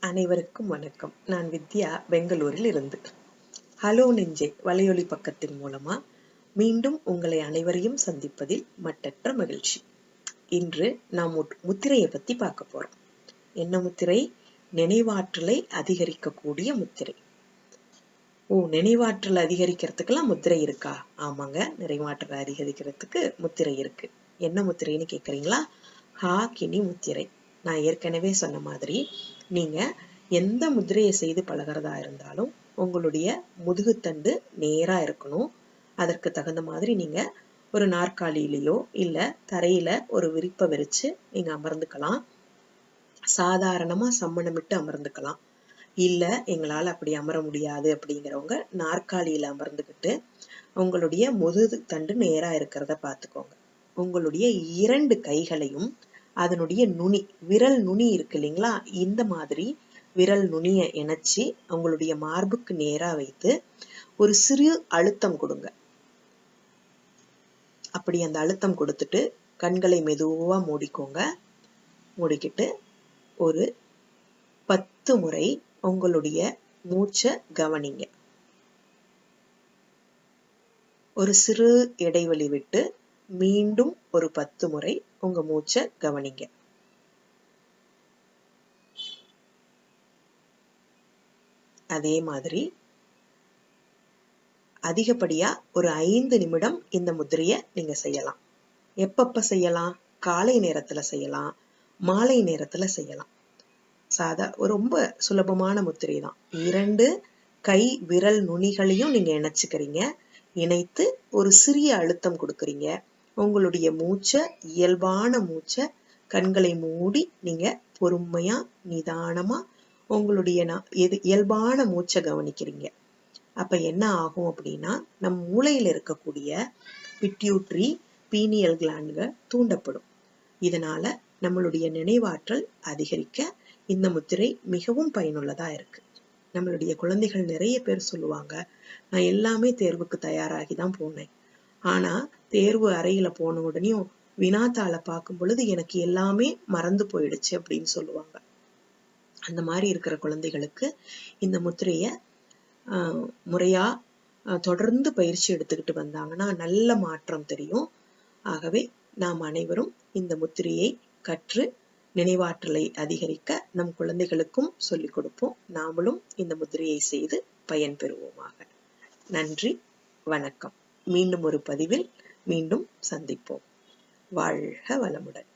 அனைவருக்கும் வணக்கம். நான் வித்யா பெங்களூரில் இருந்து. ஹலோ நெஞ்சே வலையொலி பக்கத்தின் மூலமா மீண்டும் உங்களை அனைவரையும் சந்திப்பதில் மட்டற்ற மகிழ்ச்சி. இன்று நாம் முத்திரையை பத்தி பார்க்க போறோம். என்ன முத்திரை? நினைவாற்றலை அதிகரிக்கக்கூடிய முத்திரை. ஓ நினைவாற்றல் அதிகரிக்கிறதுக்கெல்லாம் முத்திரை இருக்கா? ஆமாங்க நினைவாற்றலை அதிகரிக்கிறதுக்கு முத்திரை இருக்கு. என்ன முத்திரைன்னு கேக்குறீங்களா? ஹா கினி முத்திரை. நான் ஏற்கனவே சொன்ன மாதிரி நீங்க எந்த முதிரையை செய்து பழகிறதா இருந்தாலும் உங்களுடைய முதுகுத்தண்டு நேரா இருக்கணும். அதற்கு தகுந்த மாதிரி நீங்க ஒரு நாற்காலியிலையோ இல்லை தரையில ஒரு விரிப்பை விரித்து நீங்கள் அமர்ந்துக்கலாம். சாதாரணமாக சம்மணமிட்டு அமர்ந்துக்கலாம். இல்ல எங்களால அப்படி அமர முடியாது அப்படிங்கிறவங்க நாற்காலியில அமர்ந்துகிட்டு உங்களுடைய முதுகு தண்டு நேரா இருக்கிறத பார்த்துக்கோங்க. உங்களுடைய இரண்டு கைகளையும் அதனுடைய நுனி விரல் நுனி இருக்கு இல்லைங்களா? இந்த மாதிரி விரல் நுனியை இணைச்சி உங்களுடைய மார்புக்கு நேரா வைத்து ஒரு சிறு அழுத்தம் கொடுங்க. அப்படி அந்த அழுத்தம் கொடுத்துட்டு கண்களை மெதுவா மூடிக்கோங்க. மூடிக்கிட்டு ஒரு பத்து முறை உங்களுடைய மூச்சை கவனிங்க. ஒரு சிறு இடைவெளி விட்டு மீண்டும் ஒரு பத்து முறை உங்க மூச்சை கவனிங்க. அதே மாதிரி அதிகப்படியா ஒரு ஐந்து நிமிடம் இந்த முத்திரைய நீங்க செய்யலாம். எப்பப்ப செய்யலாம்? காலை நேரத்துல செய்யலாம் மாலை நேரத்துல செய்யலாம். சாதா ரொம்ப சுலபமான முத்திரை தான். இரண்டு கை விரல் நுனிகளையும் நீங்க இணைச்சுக்கிறீங்க. இணைத்து ஒரு சிறிய அழுத்தம் கொடுக்குறீங்க. உங்களுடைய மூச்சை இயல்பான மூச்சை கண்களை மூடி நீங்க பொறுமையா நிதானமா உங்களுடைய நா- எது இயல்பான மூச்சை கவனிக்கிறீங்க. அப்ப என்ன ஆகும் அப்படின்னா நம் மூளையில இருக்கக்கூடிய பிட்யூட்ரி பீனியல் கிளாண்டுகள் தூண்டப்படும். இதனால நம்மளுடைய நினைவாற்றல் அதிகரிக்க இந்த முத்திரை மிகவும் பயனுள்ளதா இருக்கு. நம்மளுடைய குழந்தைகள் நிறைய பேர் சொல்லுவாங்க நான் எல்லாமே தேர்வுக்கு தயாராகி தான் போனேன். ஆனா தேர்வு அறையில போன உடனேயும் வினாத்தாளை பார்க்கும் பொழுது எனக்கு எல்லாமே மறந்து போயிடுச்சு அப்படின்னு சொல்லுவாங்க. அந்த மாதிரி இருக்கிற குழந்தைகளுக்கு இந்த முத்திரைய ஆஹ், முறையா தொடர்ந்து பயிற்சி எடுத்துக்கிட்டு வந்தாங்கன்னா நல்ல மாற்றம் தெரியும். ஆகவே நாம் அனைவரும் இந்த முத்திரையை கற்று நினைவாற்றலை அதிகரிக்க நம் குழந்தைகளுக்கும் சொல்லிக் கொடுப்போம். நாமளும் இந்த முத்திரையை செய்து பயன்பெறுவோமாக. நன்றி வணக்கம். மீண்டும் ஒரு பதிவில் மீண்டும் சந்திப்போம். வாழ்க வளமுடன்.